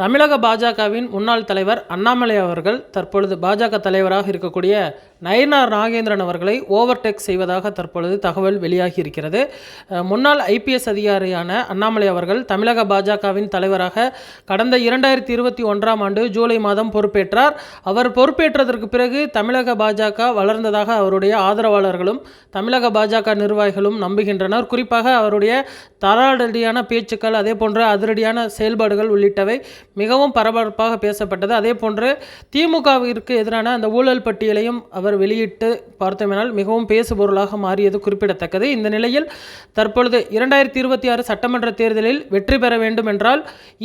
தமிழக பாஜகவின் முன்னாள் தலைவர் அண்ணாமலை அவர்கள் தற்பொழுது பாஜக தலைவராக இருக்கக்கூடிய நயனார் நாகேந்திரன் அவர்களை ஓவர்டேக் செய்வதாக தற்பொழுது தகவல் வெளியாகி இருக்கிறது. முன்னாள் ஐபிஎஸ் அதிகாரியான அண்ணாமலை அவர்கள் தமிழக பாஜகவின் தலைவராக கடந்த இரண்டாயிரத்தி இருபத்தி ஒன்றாம் ஆண்டு ஜூலை மாதம் பொறுப்பேற்றார். அவர் பொறுப்பேற்றதற்கு பிறகு தமிழக பாஜக வளர்ந்ததாக அவருடைய ஆதரவாளர்களும் தமிழக பாஜக நிர்வாகிகளும் நம்புகின்றனர். குறிப்பாக அவருடைய தராடடியான பேச்சுக்கள் அதே போன்ற அதிரடியான செயல்பாடுகள் உள்ளிட்டவை மிகவும் பரபரப்பாக பேசப்பட்டது. அதே போன்று திமுகவிற்கு எதிரான அந்த ஊழல் பட்டியலையும் அவர் வெளியிட்டு பார்த்தோமெனால் மிகவும் பேசுபொருளாக மாறியது குறிப்பிடத்தக்கது. இந்த நிலையில் தற்பொழுது இரண்டாயிரத்தி இருபத்தி ஆறு சட்டமன்ற தேர்தலில் வெற்றி பெற வேண்டும் என்றால்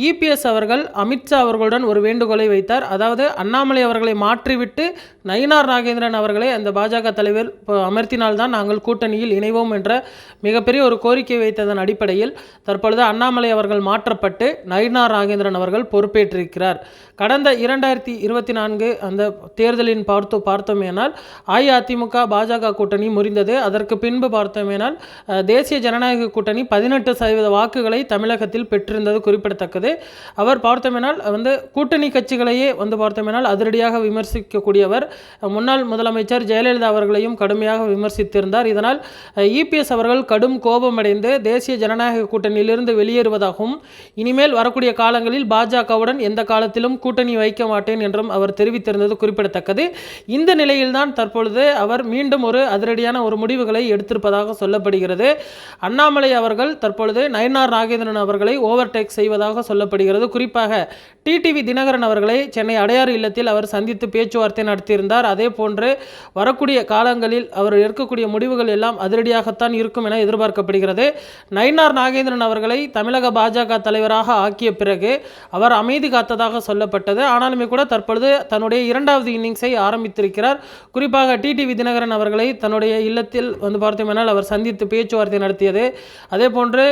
இபிஎஸ் அவர்கள் அமித்ஷா அவர்களுடன் ஒரு வேண்டுகோளை வைத்தார். அதாவது அண்ணாமலை அவர்களை மாற்றிவிட்டு நயினார் நாகேந்திரன் அவர்களை அந்த பாஜக தலைவர் இப்போ அமர்த்தினால்தான் நாங்கள் கூட்டணியில் இணைவோம் என்ற மிகப்பெரிய ஒரு கோரிக்கை வைத்ததன் அடிப்படையில் தற்பொழுது அண்ணாமலை அவர்கள் மாற்றப்பட்டு நயினார் நாகேந்திரன் அவர்கள் பொறுப்பேற்றிருக்கிறார். கடந்த இரண்டாயிரத்தி இருபத்தி நான்கு அந்த தேர்தலின் பார்த்து பார்த்தோமேனால் அஇஅதிமுக பாஜக கூட்டணி முறிந்தது. அதற்கு பின்பு பார்த்தோமேனால் தேசிய ஜனநாயக கூட்டணி பதினெட்டு சதவீத வாக்குகளை தமிழகத்தில் பெற்றிருந்தது குறிப்பிடத்தக்கது. அவர் பார்த்தோமேனால் வந்து கூட்டணி கட்சிகளையே வந்து பார்த்தோமேனால் அதிரடியாக விமர்சிக்கக்கூடியவர். முன்னாள் முதலமைச்சர் ஜெயலலிதா அவர்களையும் கடுமையாக விமர்சித்திருந்தார். இதனால் இபிஎஸ் அவர்கள் கடும் கோபமடைந்து தேசிய ஜனநாயக கூட்டணியிலிருந்து வெளியேறுவதாகவும் இனிமேல் வரக்கூடிய காலங்களில் பாஜக பாஜகவுடன் எந்த காலத்திலும் கூட்டணி வைக்க மாட்டேன் என்றும் அவர் தெரிவித்திருந்தது குறிப்பிடத்தக்கது. இந்த நிலையில்தான் தற்பொழுது அவர் மீண்டும் ஒரு அதிரடியான ஒரு முடிவுகளை எடுத்திருப்பதாக சொல்லப்படுகிறது. அண்ணாமலை அவர்கள் தற்பொழுது நயனார் நாகேந்திரன் அவர்களை ஓவர்டேக் செய்வதாக சொல்லப்படுகிறது. குறிப்பாக டிடிவி தினகரன் அவர்களை சென்னை அடையாறு இல்லத்தில் அவர் சந்தித்து பேச்சுவார்த்தை நடத்தியிருந்தார். அதே போன்று வரக்கூடிய காலங்களில் அவர் எடுக்கக்கூடிய முடிவுகள் எல்லாம் அதிரடியாகத்தான் இருக்கும் என எதிர்பார்க்கப்படுகிறது. நயினார் நாகேந்திரன் அவர்களை தமிழக பாஜக தலைவராக ஆக்கிய பிறகு அவர் அமைதி காத்ததாக சொல்லப்பட்டது. ஆனாலுமே கூட தற்பொழுது தன்னுடைய இரண்டாவது இன்னிங்ஸை ஆரம்பித்திருக்கிறார். குறிப்பாக டிடிவி தினகரன் அவர்களை தன்னுடைய இல்லத்தில் வந்து பார்த்தோமெனால் அவர் சந்தித்து பேச்சுவார்த்தை நடத்தியது. அதே போன்று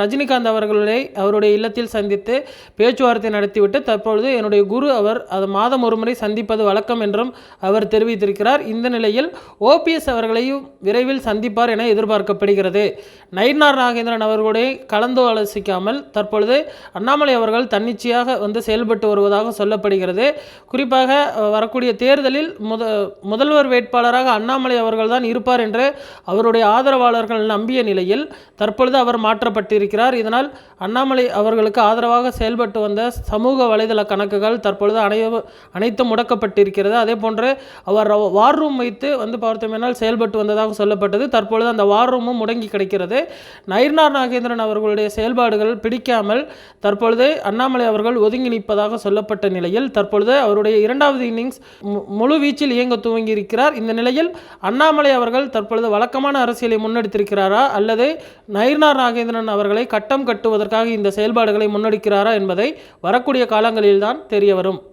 ரஜினிகாந்த் அவர்களை அவருடைய இல்லத்தில் சந்தித்து பேச்சுவார்த்தை நடத்திவிட்டு தற்பொழுது என்னுடைய குரு அவர் அது மாதம் ஒருமுறை சந்திப்பது வழக்கம் என்றும் அவர் தெரிவித்திருக்கிறார். இந்த நிலையில் ஓபிஎஸ் அவர்களையும் விரைவில் சந்திப்பார் என எதிர்பார்க்கப்படுகிறது. நயினார் நாகேந்திரன் அவர்களுடைய கலந்து ஆலோசிக்காமல் தற்பொழுது அண்ணாமலை அவர்கள் தன்னிச்சையாக வந்து செயல்பட்டு வருவதாக சொல்லப்படுகிறது. குறிப்பாக வரக்கூடிய தேர்தலில் முத முதல்வர் வேட்பாளராக அண்ணாமலை அவர்கள் தான் இருப்பார் என்று அவருடைய ஆதரவாளர்கள் நம்பிய நிலையில் தற்பொழுது அவர் மாற்றப்பட்டிருக்கிறார். இதனால் அண்ணாமலை அவர்களுக்கு ஆதரவாக செயல்பட்டு வந்த சமூக வலைதள கணக்குகள் தற்பொழுது அனைவ அனைத்தும் முடக்கப்பட்டிருக்கிறது. அதே போன்று அவர் வார் ரூம் வைத்து வந்து பார்த்தோமேனால் செயல்பட்டு வந்ததாக சொல்லப்பட்டது. தற்பொழுது அந்த வார் ரூமும் முடங்கி கிடைக்கிறது. நயர்னார் நாகேந்திரன் அவர்களுடைய செயல்பாடுகள் பிடிக்காமல் தற்பொழுது அண்ணாமலை அவர்கள் ஒதுங்கி நிற்பதாக சொல்லப்பட்ட நிலையில் தற்பொழுது அவருடைய இரண்டாவது இன்னிங்ஸ் மு- முழு வீச்சில் இயங்க துவங்கியிருக்கிறார். இந்த நிலையில் அண்ணாமலை அவர்கள் தற்பொழுது வழக்கமான அரசியலை முன்னெடுத்திருக்கிறாரா? அல்லது நயினார் நாகேந்திரன் அவர்களை கட்டம் கட்டுவதற்காக இந்த செயல்பாடுகளை முன்னெடுக்கிறாரா என்பதை வரக்கூடிய காலங்களில்தான் தெரிய வரும்.